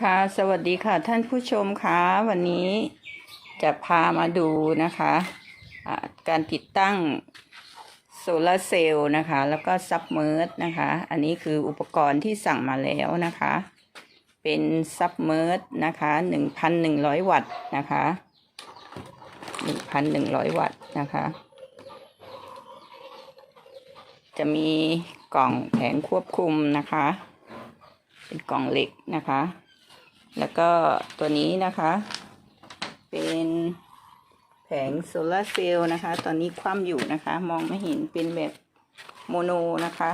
ค่ะสวัสดีค่ะท่านผู้ชมคะวันนี้จะพามาดูนะคะอ่าการติดตั้งโซลาร์เซลล์นะคะ แล้วก็ซับเมอร์สนะคะ อันนี้คืออุปกรณ์ที่สั่งมาแล้วนะคะ เป็นซับเมอร์สนะคะหนึ่งพันหนึ่งร้อยวัตต์นะคะหนึ่งพันหนึ่งร้อยวัตต์นะคะ จะมีกล่องแผงควบคุมนะคะ เป็นกล่องเหล็กนะคะ แล้วก็ตัวนี้นะคะ เป็นแผงโซลาร์เซลล์นะคะ ตอนนี้คว่ำอยู่นะคะ มองไม่เห็นเป็นแบบโมโนนะคะ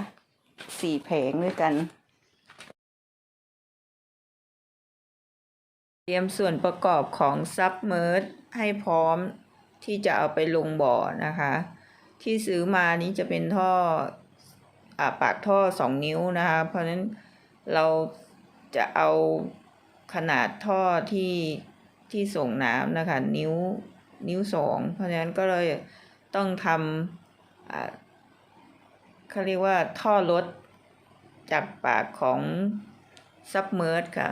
สี่แผงด้วยกัน เตรียมส่วนประกอบของซับเมอร์ให้พร้อมที่จะเอาไปลงบ่อนะคะ ที่ซื้อมานี้จะเป็นท่ออ่าปากท่อสองนิ้วนะคะ เพราะนั้นเราจะเอา ขนาดท่อที่ที่ส่งน้ำนะคะ นิ้วนิ้วสองเพราะฉะนั้นก็เลยต้องทำอ่าเขาเรียกว่าท่อลดจากปากของซับเมอร์ดค่ะ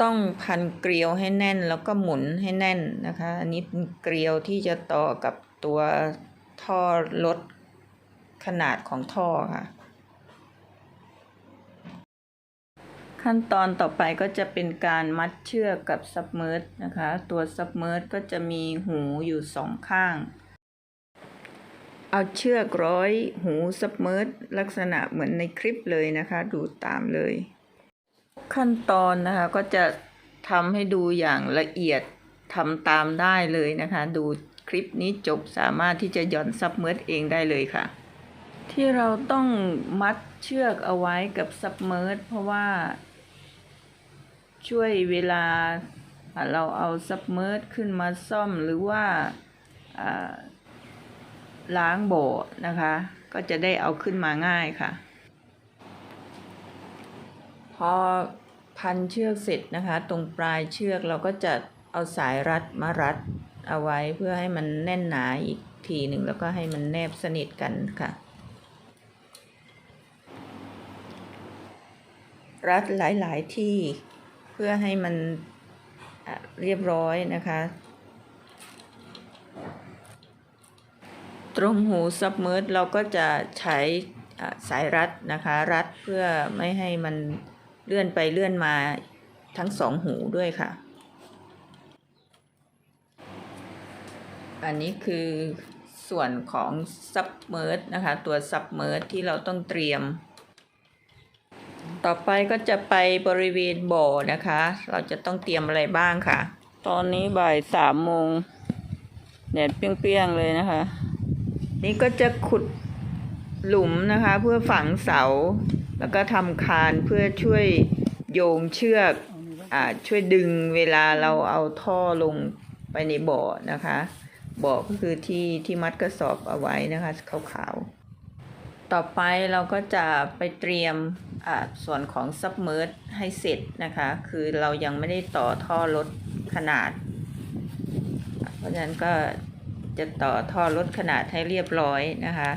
ต้องพันเกลียวให้แน่นแล้วก็หมุนให้แน่นนะคะ อันนี้เป็นเกลียวที่จะต่อกับตัวท่อลดขนาดของท่อค่ะ ขั้นตอนต่อไปก็จะเป็นการมัดเชือกกับซับเมอร์นะคะ ตัวซับเมอร์ก็จะมีหูอยู่สองข้าง เอาเชือกร้อยหูซับเมอร์ลักษณะเหมือนในคลิปเลยนะคะ ดูตามเลย ขั้นตอนนะคะก็จะทำให้ดูอย่างละเอียดทำตามได้เลยนะคะ ดูคลิปนี้จบสามารถที่จะหย่อนซับเมอร์เองได้เลยค่ะ ที่เราต้องมัดเชือกเอาไว้กับซับเมอร์เพราะว่า ช่วยเวลาเราเอาซับเมอร์ดขึ้นมาซ่อมหรือว่าอ่าล้างโบนะคะ ก็จะได้เอาขึ้นมาง่ายค่ะ พอพันเชือกเสร็จนะคะ ตรงปลายเชือกเราก็จะเอาสายรัดมารัดเอาไว้เพื่อให้มันแน่นหนาอีกทีหนึ่งแล้วก็ให้มันแนบสนิทกันค่ะ รัดหลาย ๆ ที่ เพื่อให้มันเรียบร้อยนะคะ ตรงหูซับเมอร์เราก็จะใช้สายรัดนะคะ รัดเพื่อไม่ให้มันเลื่อนไปเลื่อนมาทั้งสองหูด้วยค่ะ อันนี้คือส่วนของซับเมอร์นะคะ ตัวซับเมอร์ที่เราต้องเตรียม ต่อไปก็จะไปบริเวณบ่อนะคะ เราจะต้องเตรียมอะไรบ้างค่ะ ตอนนี้บ่ายสามโมงแดดเปรี้ยงๆเลยนะคะ นี่ก็จะขุดหลุมนะคะ เพื่อฝังเสา แล้วก็ทำคานเพื่อช่วยโยงเชือกอ่าช่วยดึงเวลาเราเอาท่อลงไปในบ่อนะคะ บ่อก็คือที่ที่มัดกระสอบเอาไว้นะคะขาวๆต่อไปเราก็จะไปเตรียมอ่า ส่วนของซับเมอร์ให้เสร็จนะคะ คือเรายังไม่ได้ต่อท่อลดขนาด เพราะฉะนั้นก็จะต่อท่อลดขนาดให้เรียบร้อยนะคะ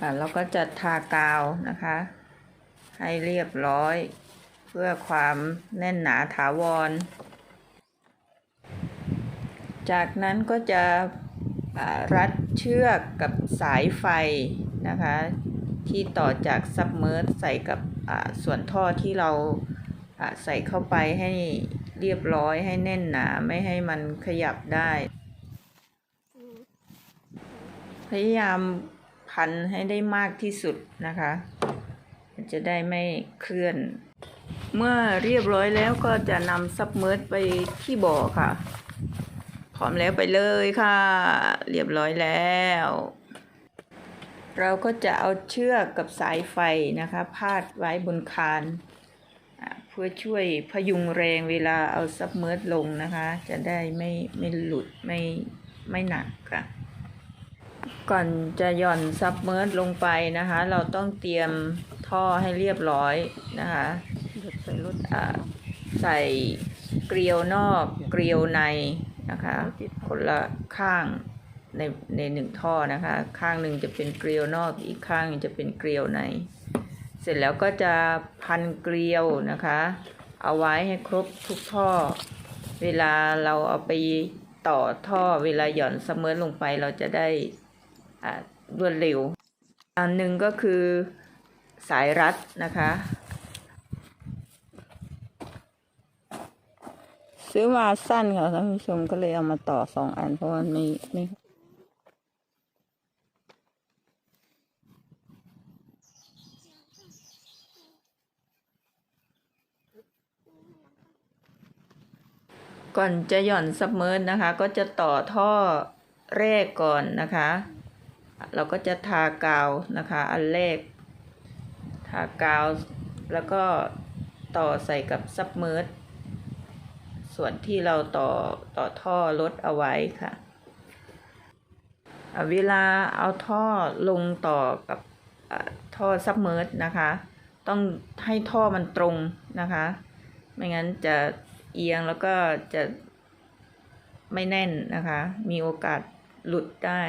อ่าเราก็จะทากาวนะคะ ให้เรียบร้อย เพื่อความแน่นหนาถาวร จากนั้นก็จะรัดเชือกกับสายไฟนะคะ ที่ต่อจากซับเมอร์ใส่กับอ่าส่วนท่อที่เราอ่าใส่เข้าไปให้เรียบร้อยให้แน่นหนาไม่ให้มันขยับได้ พยายามพันให้ได้มากที่สุดนะคะ จะได้ไม่เคลื่อน เมื่อเรียบร้อยแล้วก็จะนำซับเมอร์ไปที่บ่อค่ะ พร้อมแล้วไปเลยค่ะ เรียบร้อยแล้ว เราก็จะเอาเชือกกับสายไฟนะคะพาดไว้บนคาน เพื่อช่วยพยุงแรงเวลาเอาซับเมอร์ลงนะคะ จะได้ไม่ไม่หลุดไม่ไม่หนักค่ะ ก่อนจะหย่อนซับเมอร์ลงไปนะคะ เราต้องเตรียมท่อให้เรียบร้อยนะคะอ่าใส่เกลียวนอกเกลียวในนะคะคนละข้าง ในในหนึ่งท่อนะคะ ข้างหนึ่งจะเป็นเกลียวนอกอีกข้างจะเป็นเกลียวใน เสร็จแล้วก็จะพันเกลียวนะคะ เอาไว้ให้ครบทุกท่อ เวลาเราเอาไปต่อท่อเวลาหย่อนเสมอลงไปเราจะได้รวดเร็ว อันหนึ่งก็คือสายรัดนะคะ ซื้อมาสั้นค่ะท่านผู้ชมก็เลยเอามาต่อสองอันเพราะว่าไม่ไม่ ก่อนจะหย่อนซับเมอร์นะคะ ก็จะต่อท่อแรกก่อนนะคะ เราก็จะทากาวนะคะ อันแรก ทากาว แล้วก็ต่อใส่กับซับเมอร์ส่วนที่เราต่อต่อท่อลดเอาไว้ค่ะ เวลาเอาท่อลงต่อกับท่อซับเมอร์นะคะ ต้องให้ท่อมันตรงนะคะ ไม่งั้นจะ เอียงแล้วก็จะไม่แน่นนะคะ มีโอกาสหลุดได้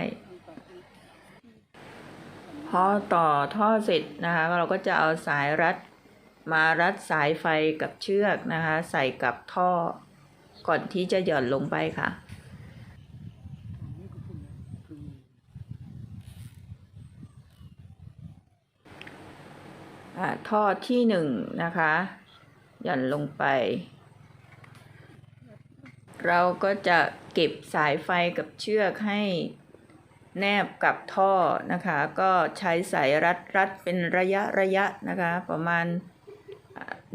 พอต่อท่อเสร็จนะคะเราก็จะเอาสายรัดมารัดสายไฟกับเชือกนะคะ ใส่กับท่อก่อนที่จะหย่อนลงไปค่ะ ท่อที่หนึ่งนะคะ หย่อนลงไป เราก็จะเก็บสายไฟกับเชือกให้แนบกับท่อนะคะ ก็ใช้สายรัดรัดเป็นระยะระยะนะคะ ประมาณ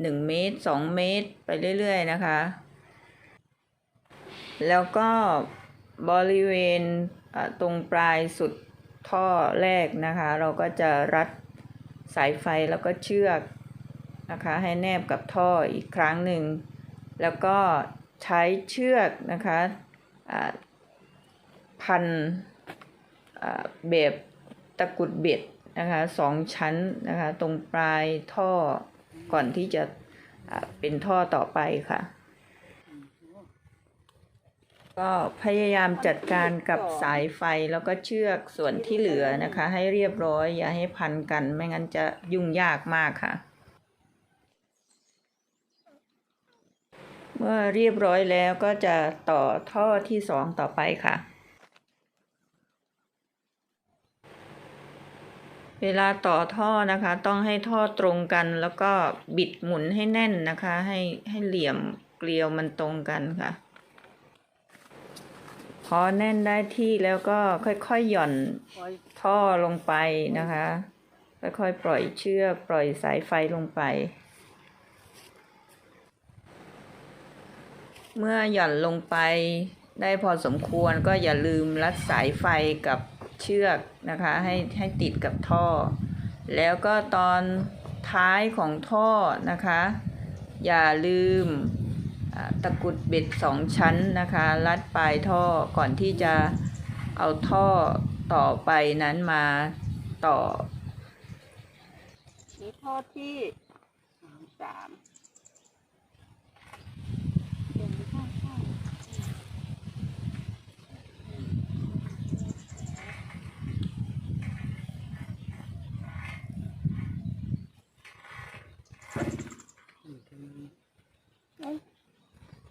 หนึ่งเมตรสองเมตรไปเรื่อยๆนะคะ แล้วก็บริเวณตรงปลายสุดท่อแรกนะคะ เราก็จะรัดสายไฟแล้วก็เชือกนะคะ ให้แนบกับท่ออีกครั้งหนึ่ง แล้วก็ ใช้เชือกนะคะพันแบบตะกุดเบ็ดนะคะสองชั้นนะคะตรงปลายท่อก่อนที่จะเป็นท่อต่อไปค่ะ ก็พยายามจัดการกับสายไฟแล้วก็เชือกส่วนที่เหลือนะคะ ให้เรียบร้อยอย่าให้พันกันไม่งั้นจะยุ่งยากมากค่ะ เมื่อเรียบร้อยแล้วก็จะต่อท่อที่สองต่อไปค่ะ เวลาต่อท่อนะคะ ต้องให้ท่อตรงกันแล้วก็บิดหมุนให้แน่นนะคะ ให้ให้เหลี่ยมเกลียวมันตรงกันค่ะ พอแน่นได้ที่แล้วก็ค่อยๆหย่อนท่อลงไปนะคะ ค่อยๆปล่อยเชือกปล่อยสายไฟลงไป เมื่อหย่อนลงไปได้พอสมควรก็อย่าลืมรัดสายไฟกับเชือกนะคะให้ให้ติดกับท่อ แล้วก็ตอนท้ายของท่อนะคะ อย่าลืมตะกุดเบ็ดสองชั้นนะคะ รัดปลายท่อก่อนที่จะเอาท่อต่อไปนั้นมาต่อนี่ท่อที่สาม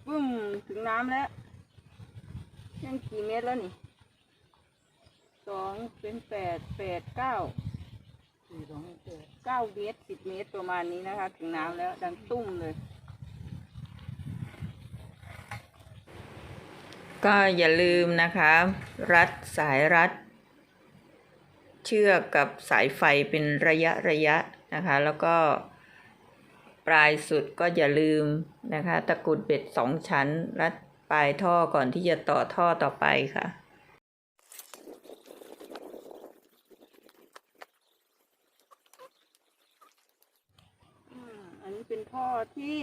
ปึ้ม ถึงน้ำแล้วยังกี่เมตรแล้วนี่สองเป็นแปดแปดเก้าเก้าเมตรสิบเมตรประมาณนี้นะคะ ถึงน้ำแล้ว ดังตุ้มเลย ก็อย่าลืมนะคะ รัดสายรัด เชือกกับสายไฟเป็นระยะระยะนะคะ แล้วก็ ปลายสุดก็อย่าลืมนะคะ ตะกุดเบ็ดสองชั้น รัดปลายท่อก่อนที่จะต่อท่อต่อไปค่ะอันนี้เป็นท่อที่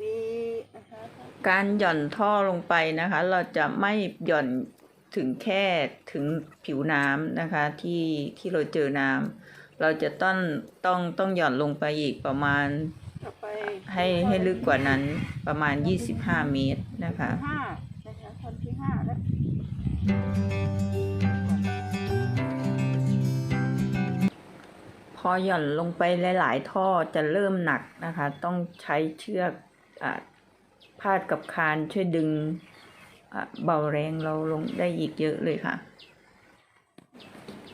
มีนะคะการหย่อนท่อลงไปนะคะ เราจะไม่หย่อนถึงแค่ถึงผิวน้ำนะคะที่ที่เราเจอน้ำเราจะต้องต้องต้องหย่อนลงไปอีกประมาณ ให้ให้ลึกกว่านั้นประมาณ 25 เมตรนะคะห้านะคะท่อนที่ห้าแล้วพอหย่อนลงไปหลาย ๆ ท่อจะเริ่มหนักนะคะ ต้องใช้เชือกอพาดกับคานช่วยดึงเบาแรงเราลงได้อีกเยอะเลยค่ะ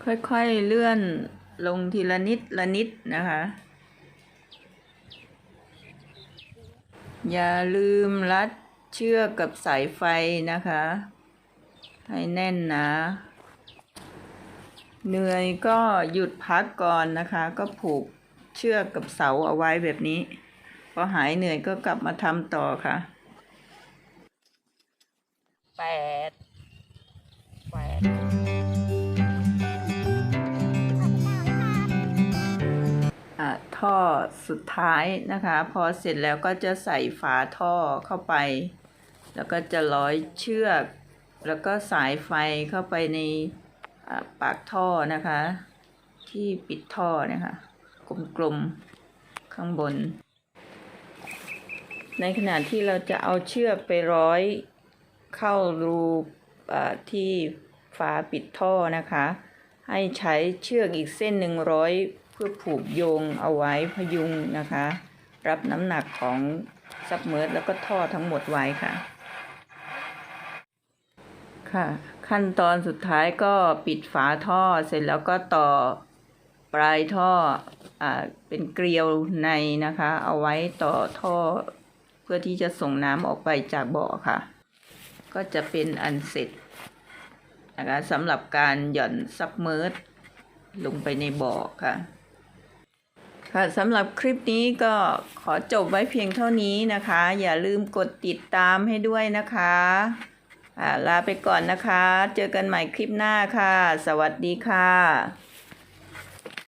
ค่อย ๆ เลื่อนลงทีละนิดละนิดนะคะ อย่าลืมรัดเชือกกับสายไฟนะคะ ให้แน่นนะ เหนื่อยก็หยุดพักก่อนนะคะ ก็ผูกเชือกกับเสาเอาไว้แบบนี้ พอหายเหนื่อยก็กลับมาทำต่อค่ะแปดแปด ท่อสุดท้ายนะคะ พอเสร็จแล้วก็จะใส่ฝาท่อเข้าไป แล้วก็จะร้อยเชือก แล้วก็สายไฟเข้าไปในปากท่อนะคะ ที่ปิดท่อนะคะกลมๆข้างบน ในขณะที่เราจะเอาเชือกไปร้อยเข้ารูที่ฝาปิดท่อนะคะ ให้ใช้เชือกอีกเส้นหนึ่งร้อย เพื่อผูกโยงเอาไว้พยุงนะคะ รับน้ำหนักของซับเมอร์แล้วก็ท่อทั้งหมดไว้ค่ะ ค่ะ ขั้นตอนสุดท้ายก็ปิดฝาท่อเสร็จแล้วก็ต่อปลายท่ออ่าเป็นเกลียวในนะคะ เอาไว้ต่อท่อเพื่อที่จะส่งน้ำออกไปจากบ่อค่ะ ก็จะเป็นอันเสร็จนะคะสำหรับการหย่อนซับเมอร์ลงไปในบ่อค่ะ ค่ะสำหรับคลิปนี้ก็ขอจบไว้เพียงเท่านี้นะคะ อย่าลืมกดติดตามให้ด้วยนะคะอ่าลาไปก่อนนะคะ เจอกันใหม่คลิปหน้าค่ะ สวัสดีค่ะ